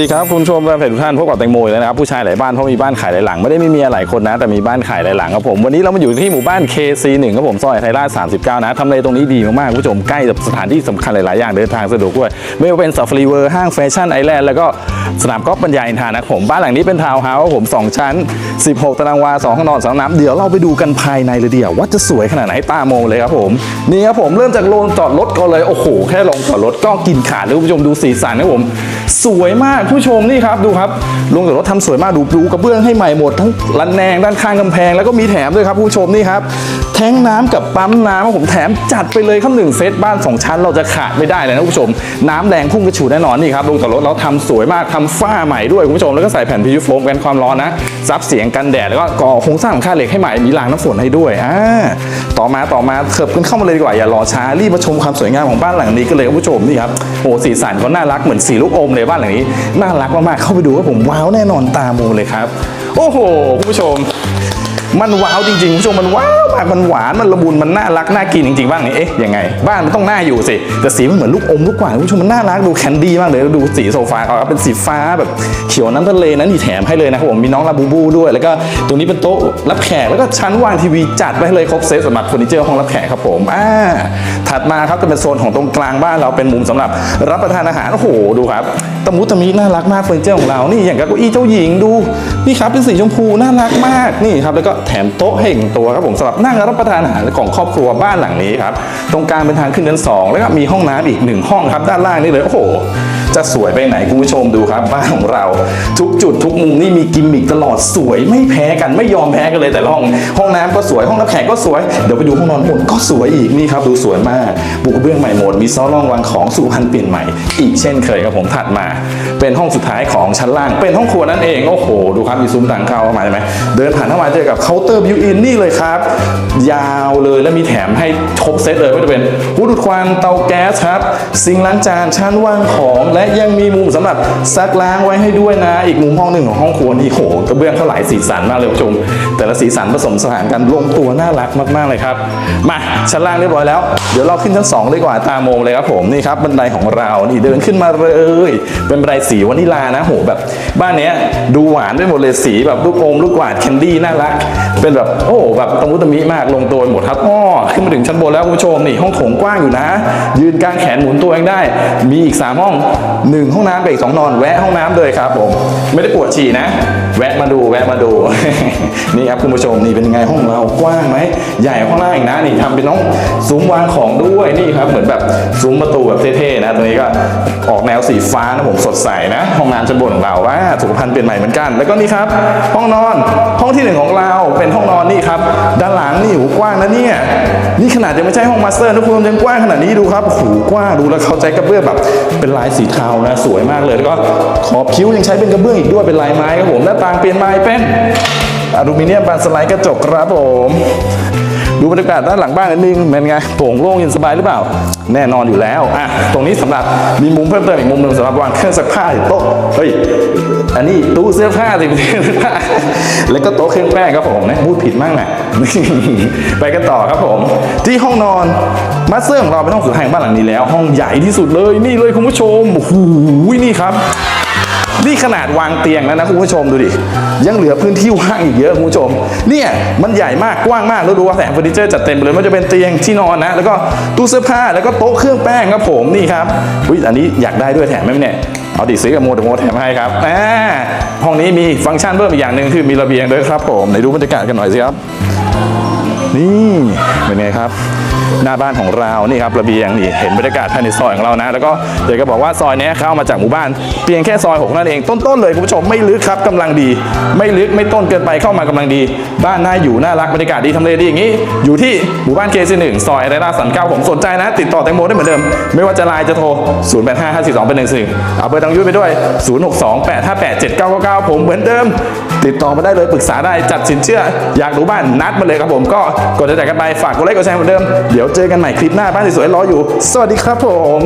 สวัสดีครับคุณชมแฟนทุกท่านพบกับแตงโมอีกแล้วนะครับผู้ชายหลายบ้านเพราะมีบ้านขายหลายหลังไม่ได้ไมีเมีหลายคนนะแต่มีบ้านขายหลายหลังครับผมวันนี้เรามาอยู่ที่หมู่บ้าน KC1 ครับผมซอยไทยราช39 นะทำเลตรงนี้ดีมากๆคุณผู้ชมใกล้กับสถานที่สำคัญหลายๆอย่างเดินทางสะดวกด้วยไม่ว่าเป็นซาฟารีเวอร์ห้างแฟชั่นไอแลนด์แล้วก็สนามกอล์ฟบรรยายอินทานะครับผมบ้านหลังนี้เป็นทาวน์เฮาส์ครับผมสองชั้น 16 ตารางวา2ห้องนอนสองห้องน้ำเดี๋ยวเราไปดูกันภายในเลยเดียวว่าจะสวยขนาดไหนตามงเลยครับผมนี่ครับผมเริ่มจากโรงจอดรถก่อนเลยโอ้โหแค่ลงจอดรถก็กินขาดเลยคุณผู้ชมดูสีสันนะผมสวยมากผู้ชมนี่ครับดูครับลงจากรถทำสวยมากดูดูกระเบื้องให้ใหม่หมดทั้งรันแนงด้านข้างกำแพงแล้วก็มีแถมด้วยครับผู้ชมนี่ครับแท้งน้ำกับปั๊มน้ำผมแถมจัดไปเลยครับหนึ่งเซตบ้านสองชั้นเราจะขาดไม่ได้เลยนะผู้ชม น้ำแรงพุ่งกระฉูดแน่นอนนี่ครับลงจากรถเราทำสวยมากทำฝ้าใหม่ด้วยคุณผู้ชมแล้วก็ใส่แผ่นพิวโฟมกันความร้อนนะซับเสียงกันแดดแล้วก็ก่อโครงสร้างของค่าเหล็กให้ใหม่มีรางน้ำฝนให้ด้วยอ่าต่อมาต่อมาเถิบกันเข้ามาเลยดีกว่าอย่ารอช้ารีบมาชมความสวยงามของบ้านหลังนี้กันเลยครับผู้ชมนี่ครับโอ้สีสันเขาน่ารักเหมือนสีลูกอมเลยบ้านหลังนี้น่ารักมากๆเข้าไปดูว่าผมว้าวแน่นอนตามูเลยครับ โอ้โหคุณผู้ชม มันว้าวจริงๆคุณผู้ชมมันว้าวมากมันหวานมันละมุนมันน่ารักน่ากินจริงๆบ้างนี่เอ๊ะยังไง บ้านมันต้องน่าอยู่สิแต่สีมันเหมือนลูกอมลูกกวางคุณผู้ชมมันน่ารักดูแคนดี้มากเลยแล้วดูสีโซฟาเขาเป็นสีฟ้าแบบเขียวน้ำทะเลนั้นนี่แถมให้เลยนะครับผมมีน้องลาบูบูด้วย แล้วก็ตรงนี้เป็นโต๊ะรับแขกแล้วก็ชั้นวางทีวีจัดไปให้เลยครบเซตสำหรับเฟอร์นิเจอร์ห้องรับแขกครับผมอ่าถัดมาครับจะเป็นโซนของตรงกลางบ้านเราเป็นมุมสำหรับรับประทานอาหารโอ้โหดูครับตะมุตะมิน่ารักมากเฟอร์นิเจอร์ของเรานี่อย่างกับเก้าอี้เจ้าหญิงดูนี่ครับเป็นสีชมพูน่ารักมากนี่ครับแล้วก็แถมโต๊ะให้หนึ่งตัวครับผมสำหรับนั่งรับประทานอาหารของครอบครัวบ้านหลังนี้ครับตรงกลางเป็นทางขึ้นชั้นสองแล้วก็มีห้องน้ำอีกหนึ่งห้องครับด้านล่างนี่เลยโอ้โห จะสวยไปไหนคุณผู้ชมดูครับบ้านของเราทุกจุดทุกมุมนี่มีกิมมิคตลอดสวยไม่แพ้กันไม่ยอมแพ้กันเลยแต่ละห้องห้องน้ำก็สวยห้องรับแขกก็สวยเดี๋ยวไปดูห้องนอนบนก็สวยอีกนี่ครับดูสวยมากบุกเบื้องใหม่หมดมีซ้อร่องวางของสุพรรณเปลี่ยนใหม่ อีกเช่นเคยครับผมถัดมา เป็นห้องสุดท้ายของชั้นล่าง เป็นห้องครัวนั่นเองโอ้โหดูครับมีซุ้มทางเข้าเข้ามาใช่ไหมเดินผ่านเข้ามาเจอกับเคาน์เตอร์บิวอินนี่เลยครับ ยาวเลยแล้วมีแถมให้ครบเซตเลยไม่ว่าจะเป็นหูดูดควันเตาแก๊สครับซิงล้างจานชั้นวางของและยังมีมุมสำหรับซักล้างไว้ให้ด้วยนะ อีกมุมห้องหนึ่งของห้องครัวนี่โหกระเบื้องเขาหลายสีสันมากเลยคุณผู้ชม แต่ละสีสันผสมสานกันลงตัวน่ารักมากๆเลยครับ มาชั้นล่างเรียบร้อยแล้ว เดี๋ยวเราขึ้นชั้นสองเลยดีกว่าตามโมเลยครับผมนี่ครับบันไดของเรานี่เดินขึ้นมาเลย เป็นบันไดสีวานิลานะโหแบบ บ้านเนี้ยดูหวานไปหมดเลยสีแบบลูกอมลูกกวาดแคนดี้น่ารัก เป็นแบบโอ้โหแบบตะมุตะมิมากลงตัวหมดครับอ้อขึ้นมาถึงชั้นบนแล้วคุณผู้ชมนี่ห้องโถงกว้างอยู่นะ ยืนกลางแขนหมุนตัวเองได้ มีอีก 3 ห้อง1 ห้องน้ำกับอีกสองนอน แวะห้องน้ำเลยครับผม ไม่ได้ปวดฉี่นะ แวะมาดูแวะมาดู นี่ครับคุณผู้ชมนี่เป็นไงห้องเรากว้างไหมใหญ่กว่าห้องล่างอีกนะนี่ทำเป็นน้องซุ้มวางของด้วยนี่ครับ เหมือนแบบซุ้มประตูแบบเท่ๆนะตรงนี้ก็ ออกแนวสีฟ้านะผมสดใสนะ ห้องน้ำชั้นบนของเราว่าสุขภัณฑ์เปลี่ยนใหม่เหมือนกัน แล้วก็นี่ครับ ห้องนอนห้องที่หนึ่งของเราเป็นห้องนอนนี่ครับ ด้านหลังนี่หูกว้างนะเนี่ยนี่ขนาดจะไม่ใช่ห้องมาสเตอร์นะคุณผู้ชมยังกว้างขนาดนี้ดูครับหูกว้างดูแล้วเข้าใจกระเบื้องแบบ เป็นลายสีเทานะสวยมากเลยแล้วก็ขอบคิ้วยังใช้เป็นกระเบื้องอีกด้วยเป็นลายไม้ครับผมหน้าต่างเปลี่ยนไม้เป็นอลูมิเนียมบานสไลด์กระจกครับผม ดูบรรยากาศด้านหลังบ้านนิดนึงเป็นไงโปร่งโล่งเย็นสบายหรือเปล่า แน่นอนอยู่แล้วอะตรงนี้สำหรับมีมุมเพิ่มเติมอีกมุมหนึ่งสำหรับวางเครื่องซักผ้าอยู่โต๊ะเฮ้ยอันนี้ตู้เสื้อผ้าสิไม่ใช่เสื้อผ้าแล้วก็โต๊ะเครื่องแป้งครับผมนะพูดผิดมากนะไปกันต่อครับผม ที่ห้องนอนมาสเตอร์ของเราเป็นห้องสุดท้ายของบ้านหลังนี้แล้ว ห้องใหญ่ที่สุดเลยนี่เลยคุณผู้ชมโอ้โหนี่ครับ นี่ขนาดวางเตียงแล้วนะคุณผู้ชมดูดิ ยังเหลือพื้นที่ว่างอีกเยอะคุณผู้ชม เนี่ยมันใหญ่มากกว้างมากแล้วดูว่าแสงเฟอร์นิเจอร์จัดเต็มเลยมันจะเป็นเตียงที่นอนนะ แล้วก็ตู้เสื้อผ้าแล้วก็โต๊ะเครื่องแป้งครับผมนี่ครับอุ้ยอันนี้อยากได้ด้วยแถมไหมเนี่ยเอาดิซื้อกับโมเดโมแถมให้ครับอ่าห้องนี้มีฟังก์ชันเพิ่มอีกอย่างหนึ่งคือมีระเบียงด้วยครับผมไหนดูบรรยากาศกันหน่อยสิครับ นี่เป็นไงครับ หน้าบ้านของเรานี่ครับระเบียงนี่เห็นบรรยากาศภายในซอยของเรานะ แล้วก็เดี๋ยวก็บอกว่าซอยนี้เข้ามาจากหมู่บ้านเพียงแค่ซอยหกนั่นเองต้นๆเลยคุณผู้ชมไม่ลึกครับกำลังดี ไม่ลึกไม่ต้นเกินไปเข้ามากำลังดี บ้านน่าอยู่น่ารักบรรยากาศดีทำเลดีอย่างนี้ อยู่ที่หมู่บ้านเคซีหนึ่งซอยไรราสันเก้าผมสนใจนะ ติดต่อแตงโมได้เหมือนเดิม ไม่ว่าจะไลน์จะโทร 0 8 5 5 4 2เป็นหนึ่งสี่เอาเบอร์ตังยุ้ยไปด้วย 0 6 2 8 5 8 7 9 9 9 ผมเหมือนเดิม ติดต่อมาได้เลยปรึกษาได้จัดสินเชื่ออยากดูบ้านนัดมาเลยครับผมก็กดติดตามกันไปฝากกดไลค์กดแชร์เหมือนเดิม เดี๋ยวเจอกันใหม่คลิปหน้าบ้านสวยๆรออยู่ สวัสดีครับผม